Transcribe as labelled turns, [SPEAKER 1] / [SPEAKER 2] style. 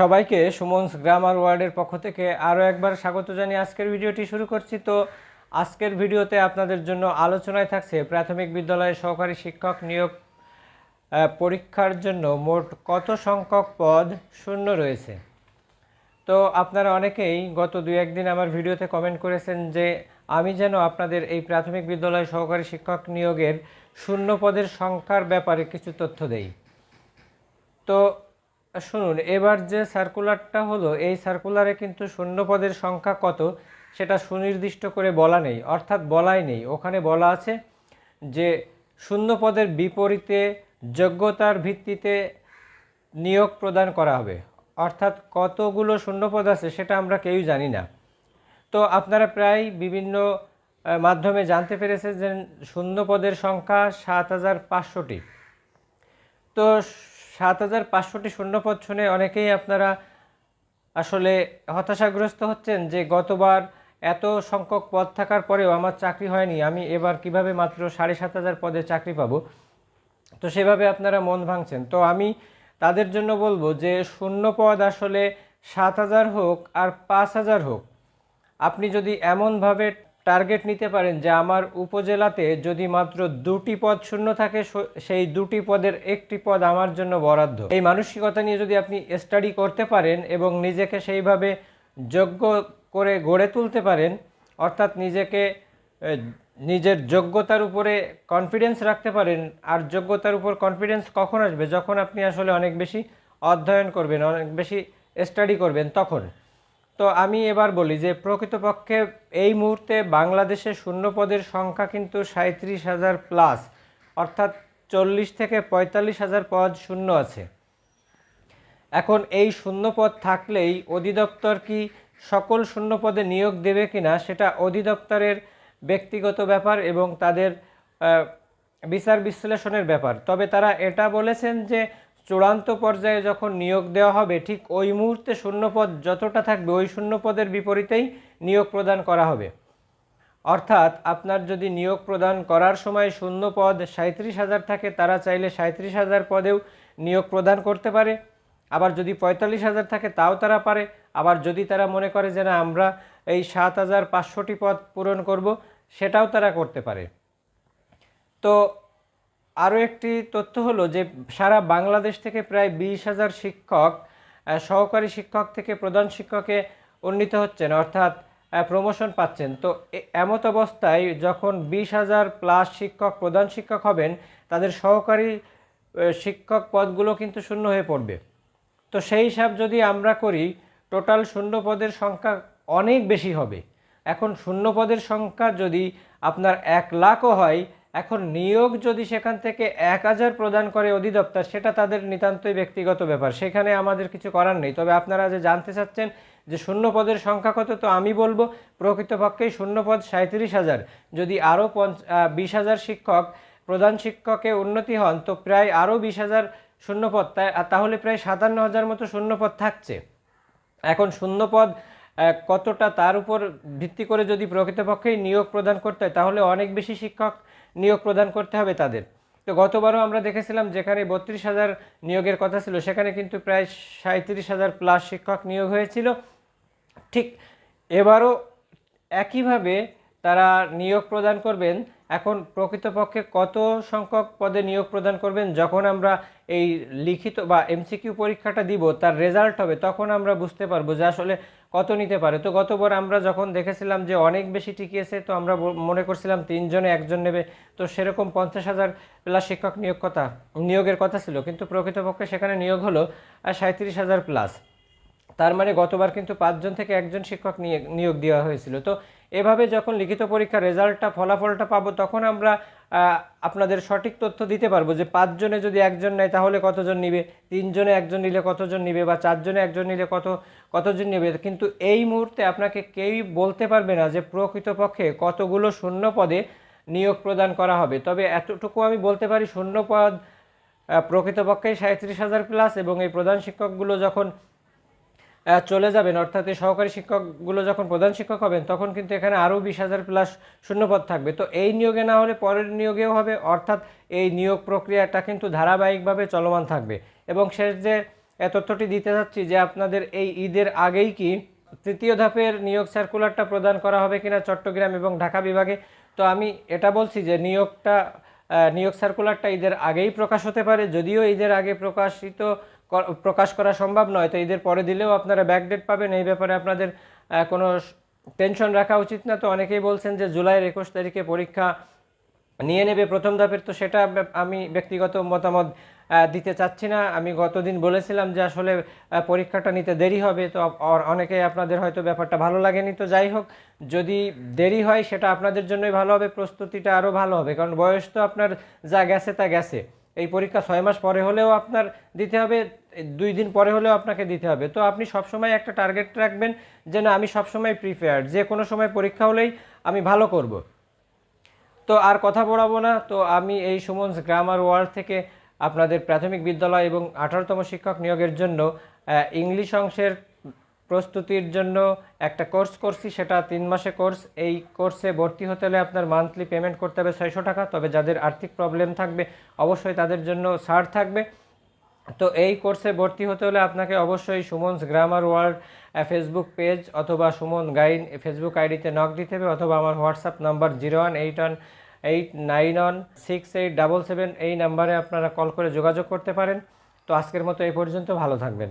[SPEAKER 1] সবাইকে সুমনস গ্রামার ওয়ার্ডের পক্ষ থেকে আরও একবার স্বাগত জানিয়ে আজকের ভিডিওটি শুরু করছি। তো আজকের ভিডিওতে আপনাদের জন্য আলোচনায় থাকছে প্রাথমিক বিদ্যালয়ে সহকারী শিক্ষক নিয়োগ পরীক্ষার জন্য মোট কত সংখ্যক পদ শূন্য রয়েছে? তো আপনারা অনেকেই গত দুই একদিন আমার ভিডিওতে কমেন্ট করেছেন যে আমি যেন আপনাদের এই প্রাথমিক বিদ্যালয় সহকারী শিক্ষক নিয়োগের শূন্য পদের সংখ্যার ব্যাপারে কিছু তথ্য দেই। তো শুনুন, এবার যে সার্কুলারটা হলো, এই সার্কুলারে কিন্তু শূন্য পদের সংখ্যা কত সেটা সুনির্দিষ্ট করে বলা নেই, অর্থাৎ বলাই নেই। ওখানে বলা আছে যে শূন্য পদের বিপরীতে যোগ্যতার ভিত্তিতে নিয়োগ প্রদান করা হবে। অর্থাৎ কতগুলো শূন্যপদ আছে সেটা আমরা কেউই জানি না। তো আপনারা প্রায় বিভিন্ন মাধ্যমে জানতে পেরেছেন যে শূন্যপদের সংখ্যা সাত হাজার পাঁচশোটি। তো সাত হাজার পাঁচশোটি শূন্যপদ শুনে অনেকেই আপনারা আসলে হতাশাগ্রস্ত হচ্ছেন যে গতবার এত সংখ্যক পদ থাকার পরেও আমার চাকরি হয়নি, আমি এবার কীভাবে মাত্র সাড়ে সাত হাজার পদে চাকরি পাবো? তো সেভাবে আপনারা মন ভাঙছেন। তো আমি তাদের জন্য বলব যে শূন্য পদ আসলে সাত হাজার হোক আর পাঁচ হাজার হোক, আপনি যদি এমনভাবে টার্গেট নিতে পারেন যে আমার উপজেলাতে যদি মাত্র দুটি পদ শূন্য থাকে সেই দুটি পদের একটি পদ আমার জন্য বরাদ্দ। এই মানসিকতা নিয়ে যদি আপনি স্টাডি করতে পারেন এবং নিজেকে সেইভাবে যোগ্য করে গড়ে তুলতে পারেন, অর্থাৎ নিজেকে নিজের যোগ্যতার উপরে কনফিডেন্স রাখতে পারেন, আর যোগ্যতার উপর কনফিডেন্স কখন আসবে? যখন আপনি আসলে অনেক বেশি অধ্যয়ন করবেন, অনেক বেশি স্টাডি করবেন, তখন। তো আমি এবার বলি যে প্রকৃতপক্ষে এই মুহূর্তে বাংলাদেশে শূন্য পদের সংখ্যা কিন্তু সাঁত্রিশ হাজার প্লাস, অর্থাৎ চল্লিশ থেকে পঁয়তাল্লিশ হাজার পদ শূন্য আছে। এখন এই শূন্য পদ থাকলেই অধিদপ্তর কি সকল শূন্য পদে নিয়োগ দেবে কিনা সেটা অধিদপ্তরের ব্যক্তিগত ব্যাপার এবং তাদের বিচার বিশ্লেষণের ব্যাপার। তবে তারা এটা বলেছেন যে চূড়ান্ত পর্যায়ে যখন নিয়োগ দেওয়া হবে, ঠিক ওই মুহূর্তে শূন্যপদ যতটা থাকবে, ওই শূন্যপদের বিপরীতেই নিয়োগ প্রদান করা হবে। অর্থাৎ, আপনার যদি নিয়োগ প্রদান করার সময় শূন্য পদ সাঁত্রিশ হাজার থাকে, তারা চাইলে সাঁত্রিশ হাজার পদেও নিয়োগ প্রদান করতে পারে। আবার যদি পঁয়তাল্লিশ হাজার থাকে, তাও তারা পারে। আবার যদি তারা মনে করে যে না, আমরা এই সাত হাজার পাঁচশোটি পদ পূরণ করব, সেটাও তারা করতে পারে। তো আরও একটি তথ্য হলো যে সারা বাংলাদেশ থেকে প্রায় বিশ হাজার শিক্ষক সহকারী শিক্ষক থেকে প্রধান শিক্ষকে উন্নীত হচ্ছেন, অর্থাৎ প্রমোশন পাচ্ছেন। তো এমত অবস্থায় যখন বিশ হাজার প্লাস শিক্ষক, প্রধান শিক্ষক হবেন, তাদের সহকারী শিক্ষক পদগুলো কিন্তু শূন্য হয়ে পড়বে। তো সেই হিসাব যদি আমরা করি টোটাল শূন্য পদের সংখ্যা অনেক বেশি হবে। এখন শূন্য পদের সংখ্যা যদি আপনার এক লাখও হয় এখন নিয়োগ যদি সেখান থেকে এক হাজার প্রদান করে অধিদপ্তর, সেটা তাদের নিতান্তই ব্যক্তিগত ব্যাপার। সেখানে আমাদের কিছু করার নেই। তবে আপনারা যে জানতে চাচ্ছেন যে শূন্য পদের সংখ্যা কত, তো আমি বলব, প্রকৃতপক্ষেই শূন্য পদ সাঁত্রিশ হাজার। যদি আরও পঞ্চ বিশ হাজার শিক্ষক, প্রধান শিক্ষকে উন্নতি হন, তো প্রায় আরও বিশ হাজার শূন্যপদ তাহলে প্রায় সাতান্ন হাজার মতো শূন্যপদ থাকছে। এখন শূন্যপদ কতটা তার উপর ভিত্তি করে যদি প্রকৃতপক্ষেই নিয়োগ প্রদান করতে হয়, তাহলে অনেক বেশি শিক্ষক নিয়োগ প্রদান করতে হবে তাদের। তো গতবারও আমরা দেখেছিলাম যেখানে বত্রিশ হাজার নিয়োগের কথা ছিল, সেখানে কিন্তু প্রায় সাঁত্রিশ হাজার প্লাস শিক্ষক নিয়োগ হয়েছিল। ঠিক এবারও একইভাবে তারা নিয়োগ প্রদান করবেন। এখন প্রকৃতপক্ষে কত সংখ্যক পদে নিয়োগ প্রদান করবেন? যখন আমরা এই লিখিত বা এমসিকিউ পরীক্ষাটা দিব, তার রেজাল্ট হবে, তখন আমরা বুঝতে পারব যে আসলে কত নিতে পারে। তো গতবার আমরা যখন দেখেছিলাম যে অনেক বেশি টিকিয়েছে, তো আমরা মনে করছিলাম তিনজনে একজন নেবে। তো সেরকম পঞ্চাশ হাজার প্লাস শিক্ষক নিয়োগ কথা, নিয়োগের কথা ছিল। কিন্তু প্রকৃতপক্ষে সেখানে নিয়োগ হলো সাঁত্রিশ হাজার প্লাস তার মানে গতবার কিন্তু পাঁচজন থেকে একজন শিক্ষক নিয়ে নিয়োগ দেওয়া হয়েছিল। তো এভাবে যখন লিখিত পরীক্ষার রেজাল্টটা ফলাফলটা পাবো তখন আমরা আপনাদের সঠিক তথ্য দিতে পারব যে পাঁচজনে যদি একজন নেয় তাহলে কতজন নিবে? তিনজনে একজন নিলে কতজন নিবে? বা চারজনে একজন নিলে কত কতজন নেবে? কিন্তু এই মুহূর্তে আপনাকে কেউই বলতে পারবে না যে প্রকৃতপক্ষে কতগুলো শূন্য পদে নিয়োগ প্রদান করা হবে। তবে এতটুকু আমি বলতে পারি শূন্য পদ আহ, প্রকৃতপক্ষেই সাঁত্রিশ হাজার প্লাস এবং এই প্রধান শিক্ষকগুলো যখন চলে যাবেন। অর্থাৎ এই সহকারী শিক্ষকগুলো যখন প্রধান শিক্ষক হবেন, তখন কিন্তু এখানে আরও বিশ হাজার প্লাস শূন্যপদ থাকবে। তো এই নিয়োগে না হলে পরের নিয়োগেও হবে, অর্থাৎ এই নিয়োগ প্রক্রিয়াটা কিন্তু ধারাবাহিকভাবে চলমান থাকবে। এবং শেষ যে তথ্যটি দিতে চাচ্ছি যে আপনাদের এই ঈদের আগেই কি তৃতীয় ধাপের নিয়োগ সার্কুলারটা প্রদান করা হবে কিনা চট্টগ্রাম এবং ঢাকা বিভাগে? তো আমি এটা বলছি যে নিয়োগটা নিয়োগ সার্কুলারটা ঈদের আগেই প্রকাশ হতে পারে। যদিও ঈদের আগে প্রকাশিত প্রকাশ করা সম্ভব নয়, তো ঈদের পরে দিলেও আপনারা ব্যাকডেট পাবেন। এই ব্যাপারে আপনাদের কোনো টেনশন রাখা উচিত না। তো অনেকেই বলছেন যে জুলাইয়ের একুশ তারিখে পরীক্ষা নিয়ে নেবে প্রথম ধাপের, তো সেটা আমি ব্যক্তিগত মতামত দিতে চাচ্ছি না। আমি গতদিন বলেছিলাম যে আসলে পরীক্ষাটা নিতে দেরি হবে, তো অনেকে আপনাদের হয়তো ব্যাপারটা ভালো লাগেনি। তো যাই হোক, যদি দেরি হয়, সেটা আপনাদের জন্যই ভালো হবে, প্রস্তুতিটা আরও ভালো হবে। কারণ বয়স তো আপনার যা গেছে তা গেছে। এই পরীক্ষা ছয় মাস পরে হলেও আপনার দিতে হবে, দুই দিন পরে হলেও আপনাকে দিতে হবে। তো আপনি সবসময় একটা টার্গেট রাখবেন যে না আমি সবসময় প্রিপেয়ার্ড যে কোনো সময় পরীক্ষা হলেই আমি ভালো করব। তো আর কথা বলাবো না, তো আমি এই সুমনস গ্রামার ওয়ার্ল্ড থেকে আপনাদের প্রাথমিক বিদ্যালয় এবং আঠারোতম শিক্ষক নিয়োগের জন্য ইংলিশ অংশের প্রস্তুতির জন্য একটা কোর্স করছি, সেটা তিন মাসে কোর্স। এই কোর্সে ভর্তি হতে হলে আপনার মান্থলি পেমেন্ট করতে হবে ছয়শো টাকা। তবে যাদের আর্থিক প্রবলেম থাকবে, অবশ্যই তাদের জন্য ছাড় থাকবে। তো এই কোর্সে ভর্তি হতে হলে আপনাকে অবশ্যই Sumon's grammar world Facebook page অথবা সুমন গাইন ফেসবুক আইডিতে নক দিতে হবে অথবা আমার WhatsApp number zero one eight one eight nine one six eight double seven এই নাম্বারে আপনারা কল করে যোগাযোগ করতে পারেন। তো আজকের মতো এই পর্যন্ত, ভালো থাকবেন।